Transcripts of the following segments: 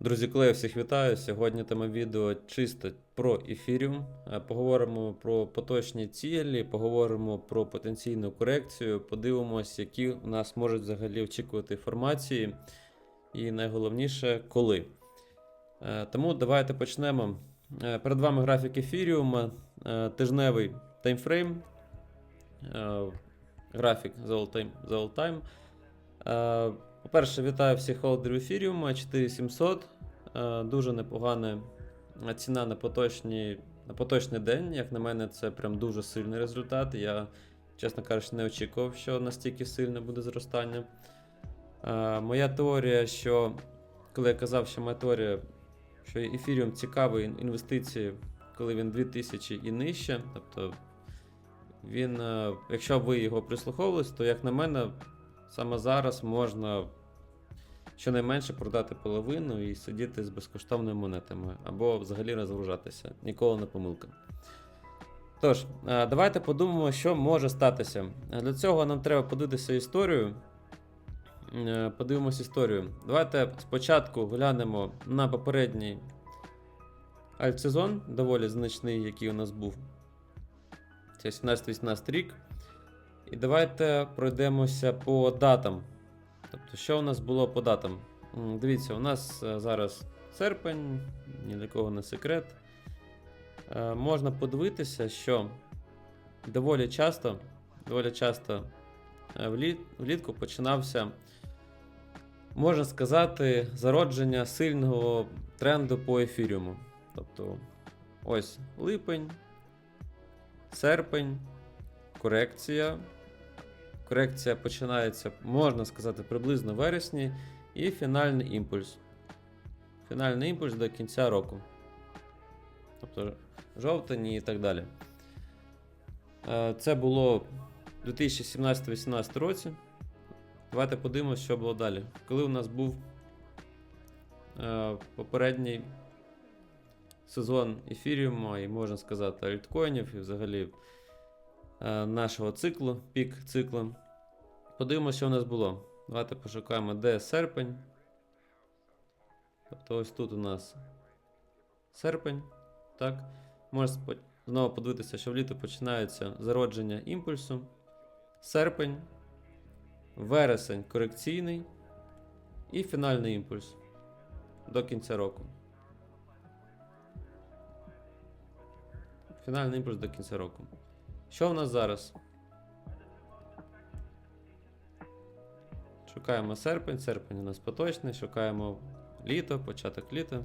Друзі, колеги, всіх вітаю. Сьогодні тема відео чисто про ефіріум. Поговоримо про поточні цілі, поговоримо про потенційну корекцію, подивимось, які у нас можуть взагалі очікувати формації, і найголовніше, коли. Е, Тому давайте почнемо. Е, Перед вами графік ефіріума, тижневий таймфрейм, е, графік за all time. Е, По-перше, вітаю всіх холдерів ефіріума 4700. Е, Дуже непогана ціна на, поточні, на поточний день. Як на мене, це прям дуже сильний результат. Я, чесно кажучи, не очікував, що настільки сильне буде зростання. Е, Моя теорія, що коли я казав, що моя теорія, що ефіріум цікавий інвестиції, коли він 2000 і нижче, тобто він, е, якщо ви його прислуховувались, то, як на мене, саме зараз можна щонайменше продати половину і сидіти з безкоштовними монетами, або взагалі розгружатися. Ніколи не помилка. Тож, е, давайте подумаємо, що може статися. Для цього нам треба подивитися історію. Е, Подивимось історію. Давайте спочатку глянемо на попередній альтсезон, доволі значний, який у нас був. Це 17-18 рік. І давайте пройдемося по датам. Тобто, що у нас було по датам? Дивіться, у нас е, зараз серпень, ні для кого не секрет. Е, Можна подивитися, що доволі часто, доволі часто е, вліт, влітку починався, можна сказати, зародження сильного тренду по ефіріуму. Тобто, ось липень, серпень, корекція. Корекція починається, можна сказати, приблизно в вересні, і фінальний імпульс. Фінальний імпульс до кінця року. Тобто жовтень і так далі. Е, Це було в 2017-18 році. Давайте подивимося, що було далі. Коли у нас був е, попередній сезон ефіріуму, і можна сказати, альткоїнів, і взагалі нашого циклу, пік циклу. Подивимося, що у нас було. Давайте пошукаємо, де серпень. Тобто ось тут у нас серпень. Так. Можна знову подивитися, що вліто починається зародження імпульсу. Серпень, вересень корекційний і фінальний імпульс до кінця року. Фінальний імпульс до кінця року. Що в нас зараз? Шукаємо серпень, серпень у нас поточний, шукаємо літо, початок літа.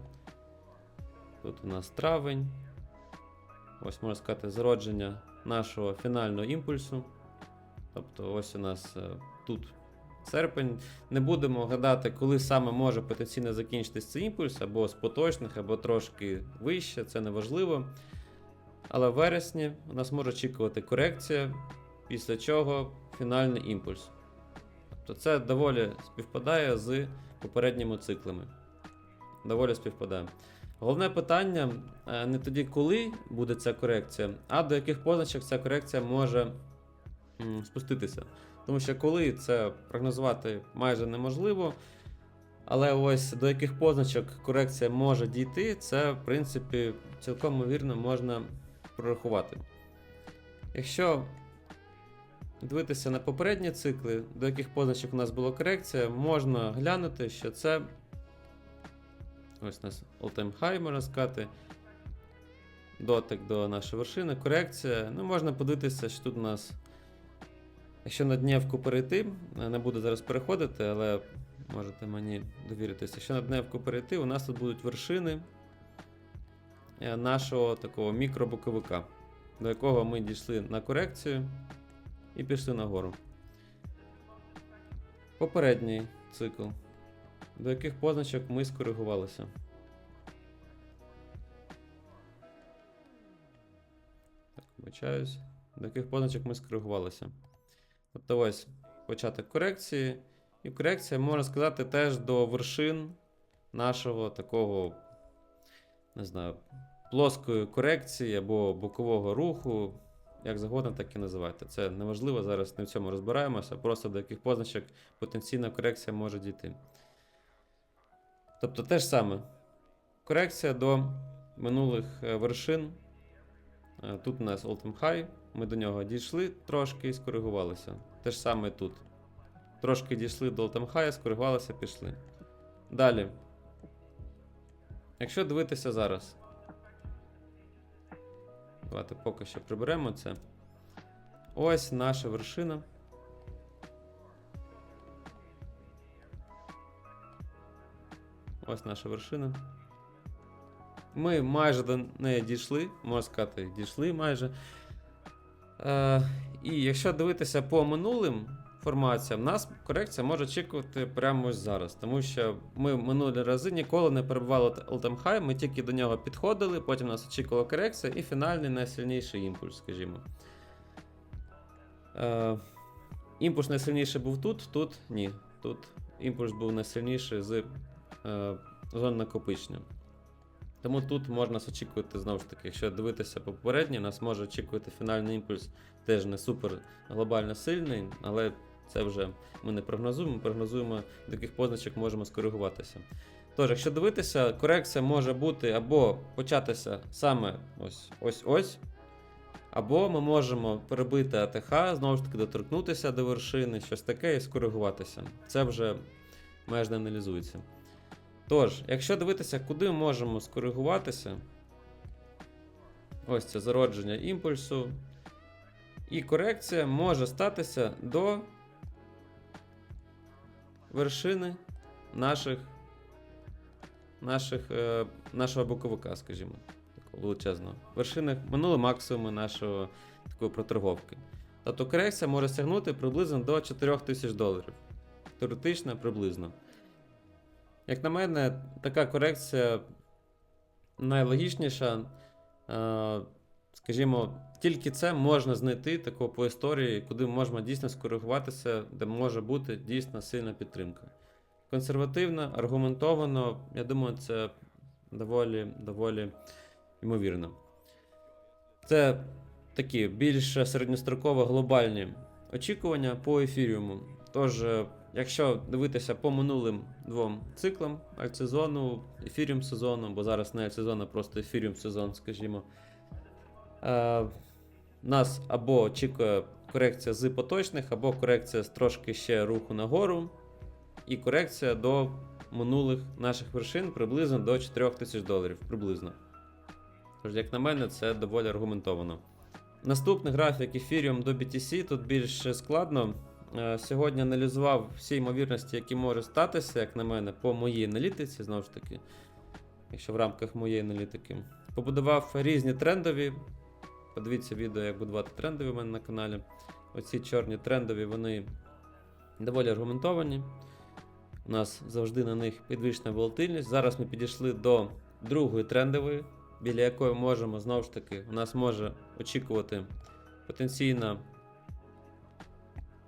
Тут у нас травень. Ось можна сказати, зародження нашого фінального імпульсу. Тобто, ось у нас е, тут серпень. Не будемо гадати, коли саме може потенційно закінчитись цей імпульс, або з поточних, або трошки вище, це не важливо. Але в вересні нас може очікувати корекція, після чого фінальний імпульс. Тобто це доволі співпадає з попередніми циклами. Доволі співпадає. Головне питання е, не тоді, коли буде ця корекція, а до яких позначок ця корекція може спуститися. Тому що коли це прогнозувати майже неможливо. Але ось до яких позначок корекція може дійти, це, в принципі, цілком ймовірно можна прорахувати. Якщо дивитися на попередні цикли, до яких позначок у нас була корекція, можна глянути, що це ось у нас all-time high, можна сказати. Дотик до нашої вершини, корекція. Ну, можна подивитися, що тут у нас. Якщо на дневку перейти, не буду зараз переходити, але можете мені довіритися. Якщо на дневку перейти, у нас тут будуть вершини нашого такого мікробоковика, до якого ми дійшли на корекцію і пішли нагору. Попередній цикл. До яких позначок ми скоригувалися. Так, вибачаюсь. До яких позначок ми скоригувалися. Тобто ось початок корекції. І корекція, можна сказати, теж до вершин нашого такого, не знаю, плоскої корекції або бокового руху. Як завгодно, так і називайте. Це неважливо, зараз не в цьому розбираємося, просто до яких позначок потенційна корекція може дійти. Тобто те ж саме. Корекція до минулих е, вершин. Е, Тут у нас all-time high. Ми до нього дійшли трошки і скоригувалися. Те ж саме тут. Трошки дійшли до all-time high, скоригувалися, пішли. Далі. Якщо дивитися зараз. Давайте поки що приберемо це. Ось наша вершина. Ось наша вершина. Ми майже до неї дійшли, можна сказати, дійшли майже. Е, і якщо дивитися по минулим формаціям, нас корекція може очікувати прямо ось зараз. Тому що ми минулі рази ніколи не перебували all-time high, ми тільки до нього підходили, потім нас очікувала корекція і фінальний найсильніший імпульс, скажімо. Е, імпульс найсильніший був тут, тут ні. Тут імпульс був найсильніший з е, зони накопичення. Тому тут можна очікувати знову ж таки, якщо дивитися по попередній, нас може очікувати фінальний імпульс теж не супер глобально сильний, але це вже ми не прогнозуємо, ми прогнозуємо, до яких позначок можемо скоригуватися. Тож, якщо дивитися, корекція може бути або початися саме ось ось ось, або ми можемо перебити АТХ, знову ж таки доторкнутися до вершини, щось таке, і скоригуватися. Це вже майже не аналізується. Тож, якщо дивитися, куди можемо скоригуватися, ось це зародження імпульсу. І корекція може статися до вершини наших, наших, е, нашого боковика, скажімо, такого величезного. Вершини минули максимуми нашого такої проторговки. Тобто корекція може сягнути приблизно до 4000 доларів. Теоретично приблизно. Як на мене, така корекція найлогічніша. Е, Скажімо, тільки це можна знайти такого по історії, куди можемо дійсно скоригуватися, де може бути дійсно сильна підтримка. Консервативно, аргументовано, я думаю, це доволі, доволі ймовірно. Це такі більш середньостроково глобальні очікування по ефіріуму. Тож, е, якщо дивитися по минулим двом циклам альтсезону, ефіріум сезону, бо зараз не альтсезон, а просто ефіріум сезон, скажімо. Нас або очікує корекція з поточних, або корекція з трошки ще руху нагору, і корекція до минулих наших вершин приблизно до 4000 доларів. Приблизно. Тож, як на мене, це доволі аргументовано. Наступний графік Ethereum до BTC тут більш складно. Е, Сьогодні аналізував всі ймовірності, які можуть статися, як на мене, по моїй аналітиці, знову ж таки, якщо в рамках моєї аналітики. Побудував різні трендові. Подивіться відео, як будувати трендові у мене на каналі. Оці чорні трендові, вони доволі аргументовані. У нас завжди на них підвищена волатильність. Зараз ми підійшли до другої трендової, біля якої можемо знову ж таки, у нас може очікувати потенційна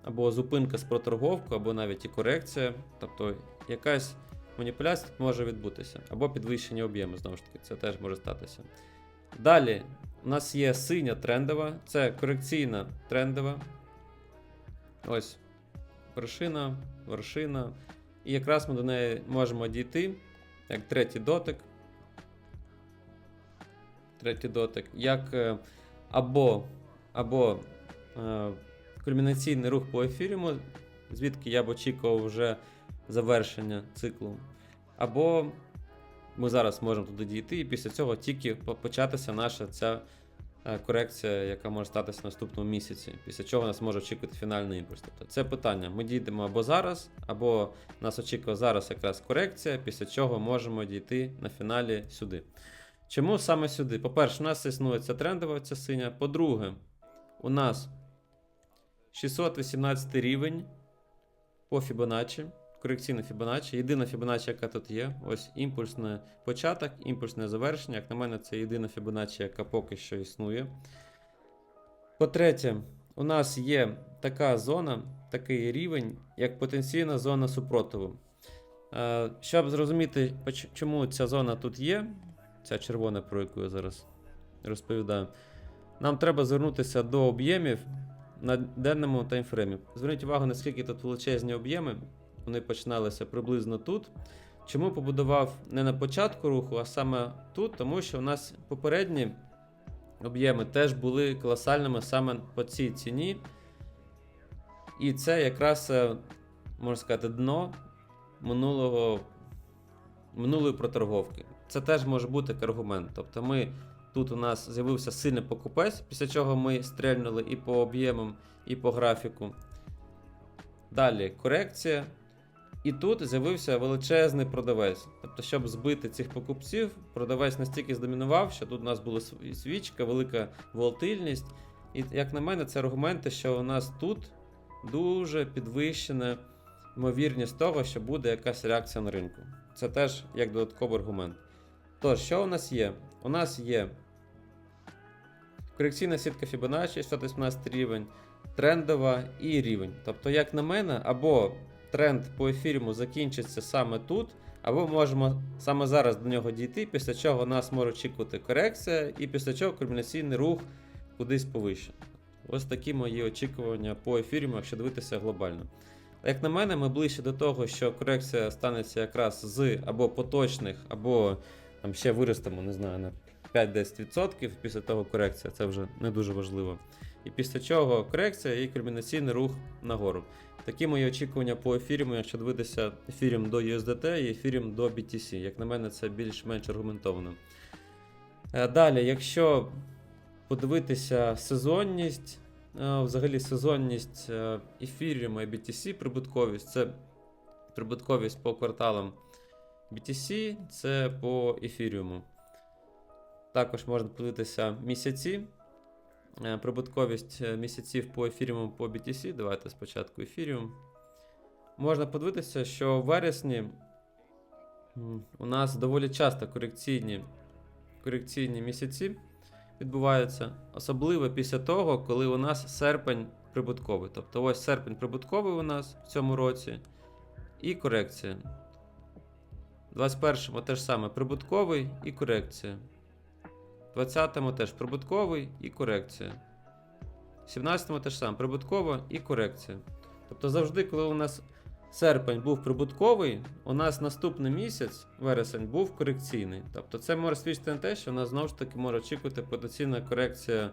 або зупинка з проторговкою, або навіть і корекція. Тобто якась маніпуляція може відбутися, або підвищення об'єму, знову ж таки, це теж може статися. Далі у нас є синя трендова, це корекційна трендова. Ось вершина, вершина. І якраз ми до неї можемо дійти, як третій дотик. Третій дотик, як е, або, або е, кульмінаційний рух по ефіріуму, звідки я б очікував вже завершення циклу. Або ми зараз можемо туди дійти, і після цього тільки початися наша ця е, корекція, яка може статися в наступному місяці, після чого нас може очікувати фінальний імпульс. Тобто це питання. Ми дійдемо або зараз, або нас очікує зараз якраз корекція, після чого можемо дійти на фіналі сюди. Чому саме сюди? По-перше, у нас існує ця трендова ця синя. По-друге, у нас 618 рівень по Fibonacci корекційна Fibonacci. Єдина Fibonacci, яка тут є. Ось імпульсний початок, імпульсне завершення. Як на мене, це єдина Fibonacci, яка поки що існує. По-третє, у нас є така зона, такий рівень, як потенційна зона супротиву. Е, Щоб зрозуміти, чому ця зона тут є, ця червона, про яку я зараз розповідаю, нам треба звернутися до об'ємів на денному таймфреймі. Зверніть увагу, наскільки тут величезні об'єми. Вони починалися приблизно тут. Чому побудував не на початку руху, а саме тут? Тому що у нас попередні об'єми теж були колосальними саме по цій ціні. І це якраз, е, можна сказати, дно минулого, минулої проторговки. Це теж може бути як аргумент. Тобто ми тут у нас з'явився сильний покупець, після чого ми стрельнули і по об'ємам, і по графіку. Далі корекція. І тут з'явився величезний продавець. Тобто, щоб збити цих покупців, продавець настільки здомінував, що тут у нас була свічка, велика волатильність. І, як на мене, це аргументи, що у нас тут дуже підвищена ймовірність того, що буде якась реакція на ринку. Це теж як додатковий аргумент. Тож, що у нас є? У нас є корекційна сітка Fibonacci 118 рівень, трендова і рівень. Тобто, як на мене, або тренд по ефіріму закінчиться саме тут, або можемо саме зараз до нього дійти, після чого нас може очікувати корекція, і після чого кульмінаційний рух кудись повище. Ось такі мої очікування по ефіріму, якщо дивитися глобально. Як на мене, ми ближче до того, що корекція станеться якраз з або поточних, або там ще виростемо, не знаю, на 5-10% після того корекція, це вже не дуже важливо. І після чого корекція і кульмінаційний рух нагору. Такі мої очікування по ефіріму, якщо дивитися ефірім до USDT і ефірім до BTC. Як на мене, це більш-менш аргументовано. Е, Далі, якщо подивитися сезонність, е, взагалі сезонність е, і BTC, прибутковість, це прибутковість по кварталам BTC, це по ефіріуму. Також можна подивитися місяці. Е, Прибутковість е, місяців по ефіріуму по BTC. Давайте спочатку ефіріум. Можна подивитися, що в вересні у нас доволі часто корекційні, корекційні місяці відбуваються, особливо після того, коли у нас серпень прибутковий. Тобто ось серпень прибутковий у нас в цьому році і корекція. 21-му теж саме прибутковий і корекція. 20-му теж прибутковий і корекція. 17-му теж саме прибуткова і корекція. Тобто завжди, коли у нас серпень був прибутковий, у нас наступний місяць, вересень, був корекційний. Тобто це може свідчити на те, що у нас знову ж таки може очікувати потенційна корекція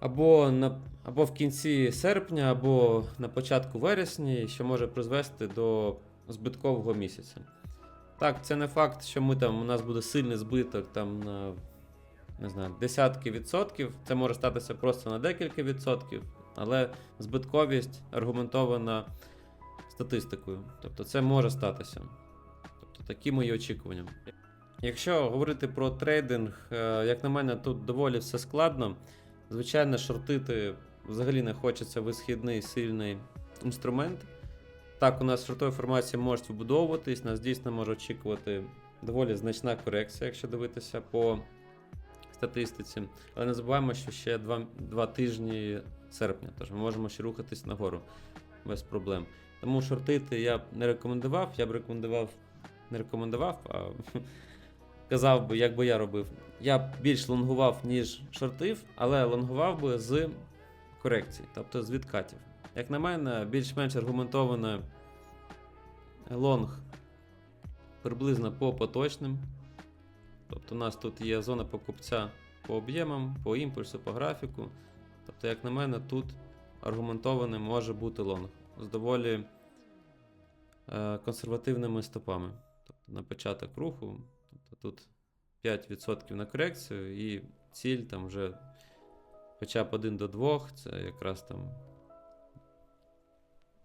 або, на, або в кінці серпня, або на початку вересня, що може призвести до збиткового місяця. Так, це не факт, що ми там, у нас буде сильний збиток там на не знаю, десятки відсотків. Це може статися просто на декілька відсотків, але збитковість аргументована статистикою. Тобто це може статися. Тобто такі мої очікування. Якщо говорити про трейдинг, е, як на мене, тут доволі все складно. Звичайно, шортити взагалі не хочеться висхідний сильний інструмент. Так, у нас шортові формації можуть вибудовуватись, нас дійсно може очікувати доволі значна корекція, якщо дивитися по статистиці. Але не забуваємо, що ще два, два тижні серпня, тож ми можемо ще рухатись нагору без проблем. Тому шортити я б не рекомендував, я б рекомендував, не рекомендував, а казав би, як би я робив. Я б більш лонгував, ніж шортив, але лонгував би з корекцій, тобто з відкатів. Як на мене, більш-менш аргументовано лонг приблизно по поточним. Тобто у нас тут є зона покупця по об'ємам, по імпульсу, по графіку. Тобто, як на мене, тут аргументований може бути лонг з доволі е, консервативними стопами. Тобто на початок руху, тобто тут 5% на корекцію і ціль там вже хоча б 1 до 2, це якраз там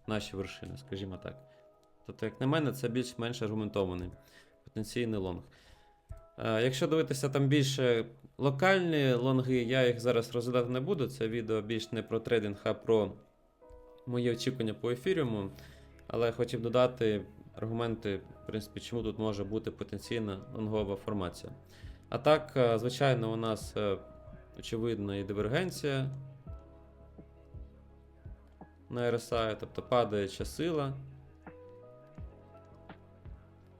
наші вершини, скажімо так. Тобто, як на мене, це більш-менш аргументований потенційний лонг. Е, Якщо дивитися там більше локальні лонги, я їх зараз розглядати не буду. Це відео більш не про трейдинг, а про мої очікування по ефіріуму. Але хотів додати аргументи, в принципі, чому тут може бути потенційна лонгова формація. А так, е, звичайно, у нас е, очевидна і дивергенція на RSI, тобто падаюча сила,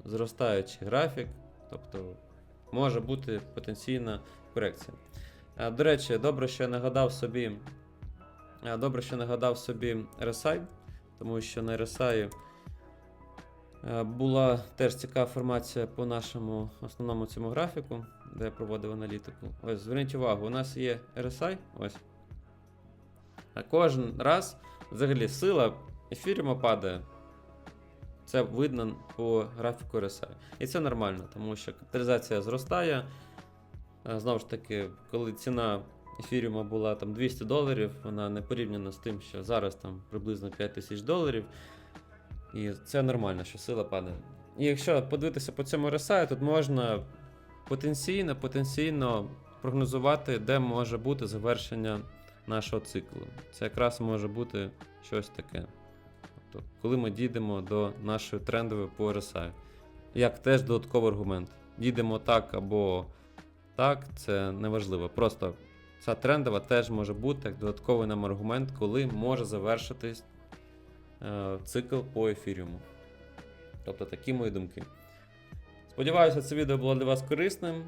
зростаючий графік, тобто може бути потенційна корекція. До речі, добре, що я нагадав собі. Добре, що нагадав собі RSI, тому що на RSI Е, Була теж цікава інформація по нашому основному цьому графіку, де я проводив аналітику. Ось, зверніть увагу, у нас є RSI, ось. А кожен раз взагалі сила ефіріума падає. Це видно по графіку RSI. І це нормально, тому що капіталізація зростає. Знову ж таки, коли ціна ефіріума була там 200 доларів, вона не порівняна з тим, що зараз там приблизно 5 тисяч доларів. І це нормально, що сила падає. І якщо подивитися по цьому RSI, тут можна потенційно, потенційно прогнозувати, де може бути завершення нашого циклу. Це якраз може бути щось таке. Тобто, коли ми дійдемо до нашої трендової по RSI. Як теж додатковий аргумент. Дійдемо так або так, це неважливо. Просто ця трендова теж може бути як додатковий нам аргумент, коли може завершитись е, цикл по ефіріуму. Тобто такі мої думки. Сподіваюся, це відео було для вас корисним.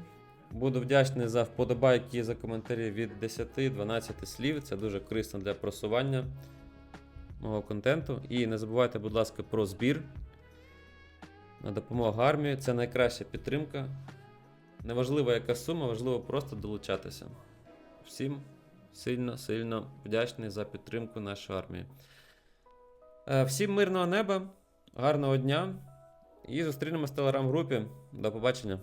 Буду вдячний за вподобайки і за коментарі від 10-12 слів. Це дуже корисно для просування мого контенту. І не забувайте, будь ласка, про збір на допомогу армії. Це найкраща підтримка. Неважливо, яка сума, важливо просто долучатися. Всім сильно, сильно вдячний за підтримку нашої армії. Е, Всім мирного неба, гарного дня і зустрінемось в телеграм-групі. До побачення.